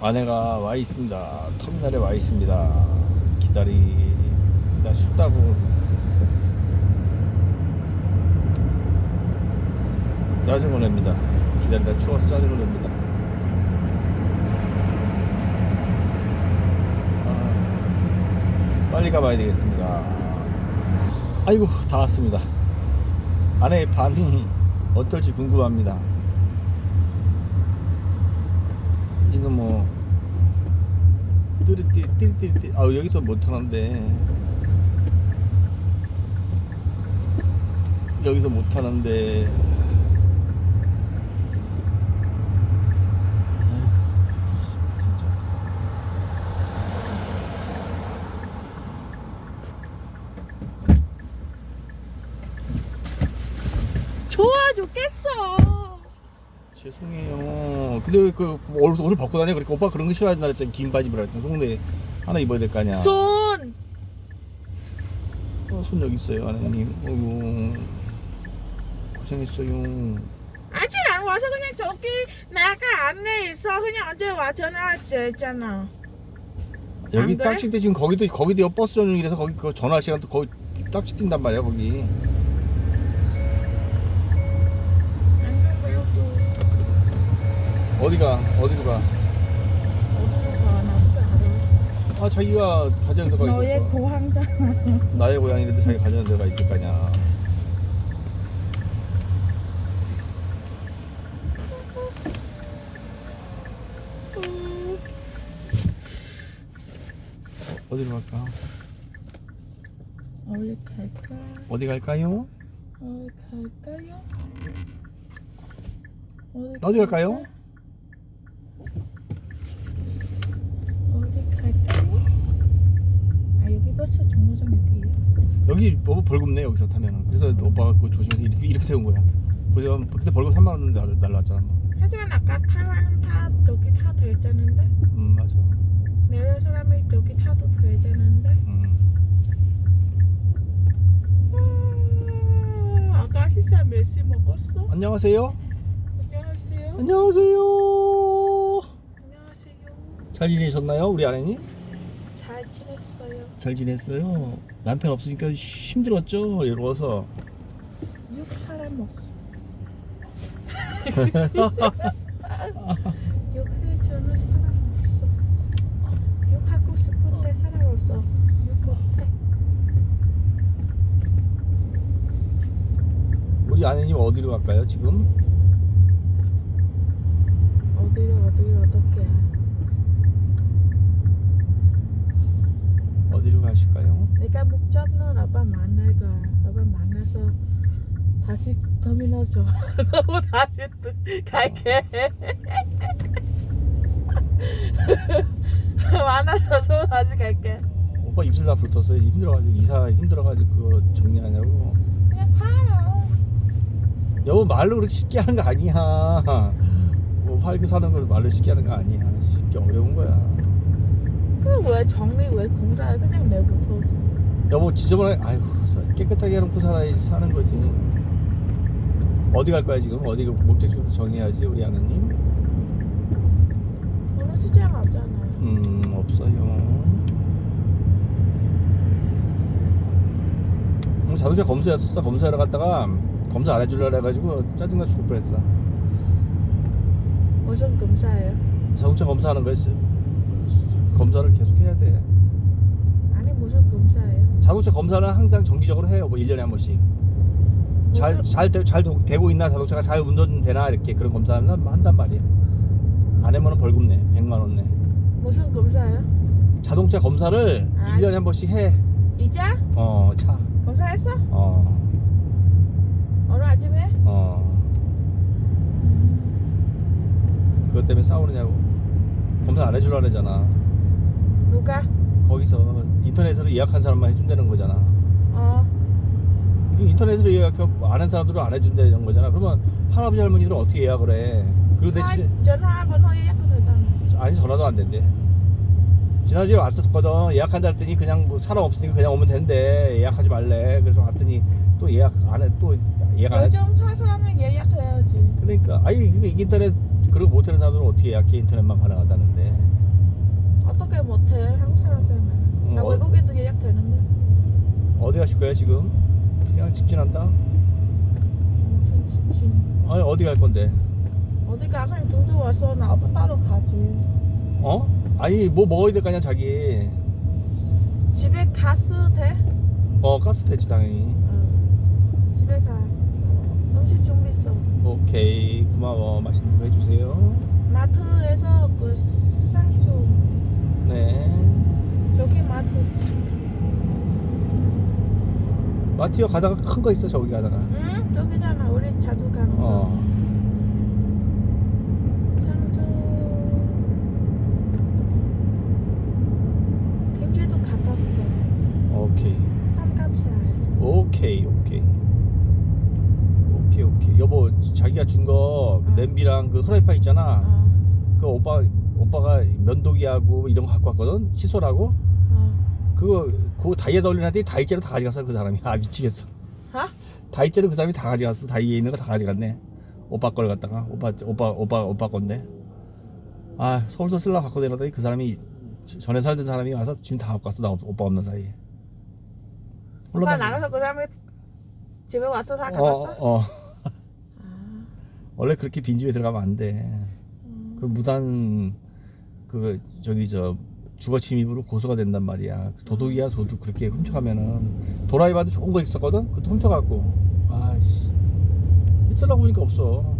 아내가 와 있습니다. 터미널에 와 있습니다. 기다리다 춥다고 짜증을 냅니다. 기다리다 추워서 짜증을 냅니다. 아, 빨리 가봐야 되겠습니다. 아이고 다 왔습니다. 아내의 반응이 어떨지 궁금합니다. 이거 뭐 띠리띠 띠리띠리 아 여기서 못 타는데 여기서 못 타는데 아휴, 진짜. 좋아 죽겠어. 죄송해요. 근데 왜 그 옷을 옷을 벗고 다녀? 그러니까 오빠 그런 거 싫어한다 했잖아. 긴 바지 입으라 했잖아. 속내 하나 입어야 될 거 아니야. 손. 어, 손 여기 있어요, 아내님. 어이구 고생했어요. 아직 안 와서 그냥 저기 나가 안에 있어. 그냥 어제 와 전화했지 했잖아. 여기 안 그래? 딱지 때 지금 거기도 거기도 버스 전용이라서 거기 그 전화 시간도 거기 딱지 뛴단 말이야 거기. 어디가 어디로 가? 아 자기가 가자는 데가 너의 있을 거. 고향잖아. 나의 고향인데 자기 가자는 데가 있을 거냐. 어디로 갈까? 어디 갈까? 어디 갈까요? 어디 갈까요? 어디 갈까요? 어디 갈까요? 아 여기 버스 종로장 여기예요. 여기 너무 벌금네 여기서 타면은. 그래서 오빠가 그거 조심해서 이렇게, 이렇게 세운 거야. 그래서 그때 벌금 3만 원 날- 날라왔잖아. 하지만 아까 타랑 타 저기 타도 되잖는데 음 맞아. 내려 사람이 저기 타도 되잖는데. 음. 아, 아까 식사 몇시 먹었어? 안녕하세요. 안녕하세요. 안녕하세요. 안녕하세요. 잘 지내셨나요, 우리 아내님? 잘 지냈어요. 잘 지냈어요. 남편 없으니까 힘들었죠. 이러고서 육 사람 없어. 육 해주는 사람 없어. 육 하고 싶은데 사람 없어. 육 못해. 우리 아내님 어디로 갈까요 지금? 어디로 어디로 어떻게? 가실까요? 내가 목적은 만날 거야. 오빠 만나서 다시 터미널 줘서 다시 또 갈게. 만나서 또 다시 갈게. 오빠 입술 다 붙었어요. 힘들어가지고 이사 힘들어가지고 그거 정리하냐고. 그냥 팔아. 여보 말로 그렇게 쉽게 하는 거 아니야. 뭐 팔게 사는 걸 말로 쉽게 하는 거 아니야. 쉽게 어려운 거야. 그왜 정리 왜 공사해 그냥 내부터 여보 지저분하게 아유 깨끗하게 해놓고 살아야지 사는 거지. 어디 갈 거야 지금? 어디 목적지부터 정해야지 우리 아내님. 오늘 시장 없잖아요. 음 없어요. 오늘 자동차 검사였었어. 검사하러 갔다가 검사 안 해줄라 그래가지고 짜증나 죽을 뻔했어. 무슨 검사예요? 자동차 검사하는 거야. 검사를 계속 해야 돼. 아니 무슨 검사예요? 자동차 검사는 항상 정기적으로 해요. 뭐 1년에 한 번씩. 잘, 잘, 되- 잘 도- 되고 있나 자동차가 잘 운전되나 이렇게 그런 검사는 한단 말이야. 안 하면은 벌금 내. 100만 원 내. 무슨 검사예요? 자동차 검사를 아. 1년에 한 번씩 해. 이제 어, 차. 검사했어? 어. 오늘 아침에? 어. 그것 때문에 싸우느냐고. 검사 안 해주려 그러잖아. 누가? 거기서 인터넷으로 예약한 사람만 해준다는 거잖아. 어. 이 인터넷으로 예약 안한 사람들은 안 해준다는 거잖아. 그러면 할아버지 할머니들은 어떻게 예약을 해? 그리고 내 아, 집 전화 번호 예약도 되잖아. 아니 전화도 안 된대. 지난주에 왔었거든. 예약한다 했더니 그냥 뭐 사람 없으니까 그냥 오면 된대. 예약하지 말래. 그래서 왔더니 또 예약 안 해. 또 예약 안 해. 요즘 사 사람은 예약해야지. 그러니까 아니 이게 인터넷 그리고 못하는 사람들은 어떻게 예약해? 인터넷만 가능하다는데. 못해. 한국 사람잖아. 나 어. 외국인도 예약 되는데. 어디 가실 거예요 지금? 그냥 직진한다? 무슨 지친. 아니 어디 갈 건데? 어디 가? 그냥 중주 왔어. 나 아빠 따로 가지. 어? 아니 뭐 먹어야 될 거 아니야 자기 집에 가스 돼? 어 가스 되지 당연히 어. 집에 가. 음식 준비했어. 오케이 고마워 맛있는 거 해주세요 마트에서 그 상추. 네 저기 마트. 마티어 가다가 큰 거 있어 저기 가다가 응? 저기잖아. 우리 자주 가는 거. 어 상주. 김치도 갖았어. 오케이 삼겹살. 오케이 오케이 오케이 오케이 여보 자기가 준거 응. 냄비랑 그 후라이팬 있잖아 어. 그 오빠 오빠가 면도기하고 이런 거 갖고 왔거든? 칫솔하고? 어. 그거 그 다이에다 올려놨더니 다이째로 다 가져갔어 그 사람이. 아 미치겠어. 하? 다이째로 그 사람이 다 가져갔어. 다이에 있는 거 다 가져갔네. 오빠 걸 갖다가. 오빠 오빠 오빠 오빠 건데. 아 서울서 쓸라 갖고 내려더니 그 사람이 전에 살던 사람이 와서 지금 다 갖고 왔어. 나 없- 오빠 없는 사이에. 오빠 나- 나가서 그 다음에 집에 와서 다 어, 가봤어? 어. 아. 원래 그렇게 빈집에 들어가면 안돼. 음. 그 무단 그 저기 저 주거 침입으로 고소가 된단 말이야. 도둑이야 도둑. 그렇게 훔쳐가면은 도라이바도 좋은 거 있었거든? 그것도 훔쳐갖고. 아씨. 있으려고 보니까 없어.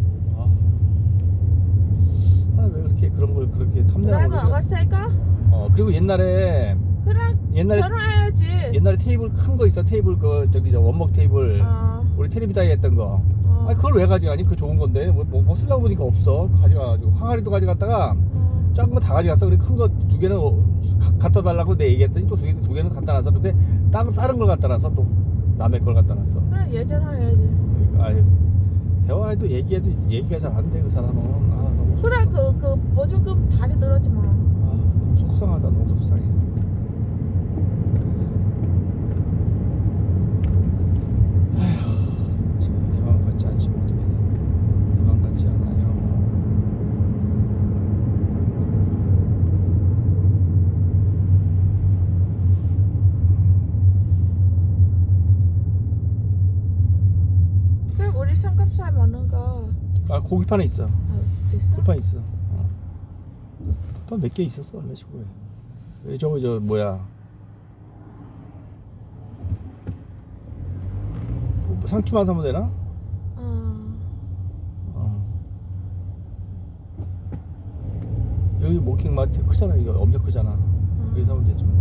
아왜 그렇게 그런 걸 그렇게 드라이버 그러지? 어갔을까? 어 그리고 옛날에 그냥 옛날에 전화해야지. 옛날에 테이블 큰 거 있어. 테이블 그 저기 저 원목 테이블. 어, 우리 텔레비다이 했던 거. 어. 아 그걸 왜 가져가니? 그 좋은 건데. 뭐, 뭐, 뭐 쓰려고 보니까 없어. 가져가가지고. 항아리도 가져갔다가 어. 작은 거 다 가져갔어. 그래 큰 거 두 개는 어, 가- 갖다 달라고 내 얘기했더니 또 두 개, 두 개는 갖다 놨어. 근데 다른 다른 걸 갖다 놨어 또 남의 걸 갖다 놨어. 그냥 예전화 해야지 아유 대화해도 얘기해도 얘기가 잘 안 돼 그 사람은. 아 너무 그래 그, 그 보증금 다시 들었지 뭐 아, 속상하다 너무 속상해. 아휴 지금 내 마음 같지 않지 못해. 내 마음 같지 않아요. 그럼 우리 삼겹살 먹는 거 아 고기판에 있어. 어, 있어? 쿠판 있어. 어. 쿠판 몇개 있었어 원래 시골에. 왜 저거 저 뭐야? 뭐, 뭐 상추만 사면 되나? 어. 어. 여기 모킹 마트 크잖아. 이거 엄청 크잖아. 여기 사면 되지. 뭐.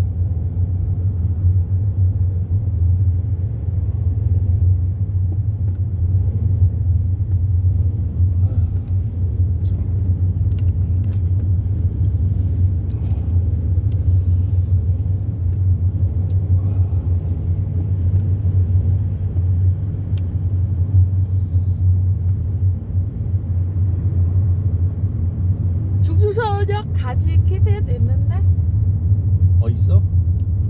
아휴, 참. 중주서역 가지 기대됐는데 어 있어?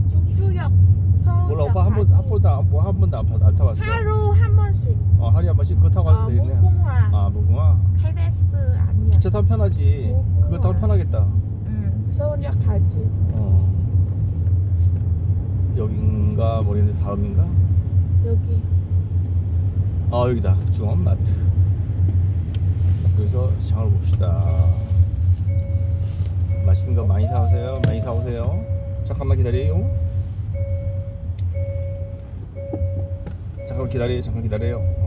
중주역 서울역 몰라 오빠 한번. 한 번도 안- 뭐한 번도 안, 타- 안 타봤어. 하루 한 번씩 어 하루에 한 번씩 그거 타고 아, 가도 되겠네. 무궁화 아 무궁화. 페데스 아니야 기차 타면 편하지. 무궁화. 그거 타면 편하겠다. 응 서울역 가지 어. 여긴가 모르겠는데 다음인가? 여기 아 여기다 중원마트. 그래서 장을 봅시다. 맛있는 거 많이 사오세요. 많이 사오세요. 잠깐만 기다려요. 잠깐 기다려요. 잠깐 기다려요.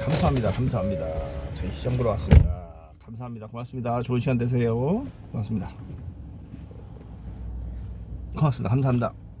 감사합니다. 감사합니다. 저희 시장 보러 왔습니다. 감사합니다. 고맙습니다. 좋은 시간 되세요. 고맙습니다. 고맙습니다. 감사합니다.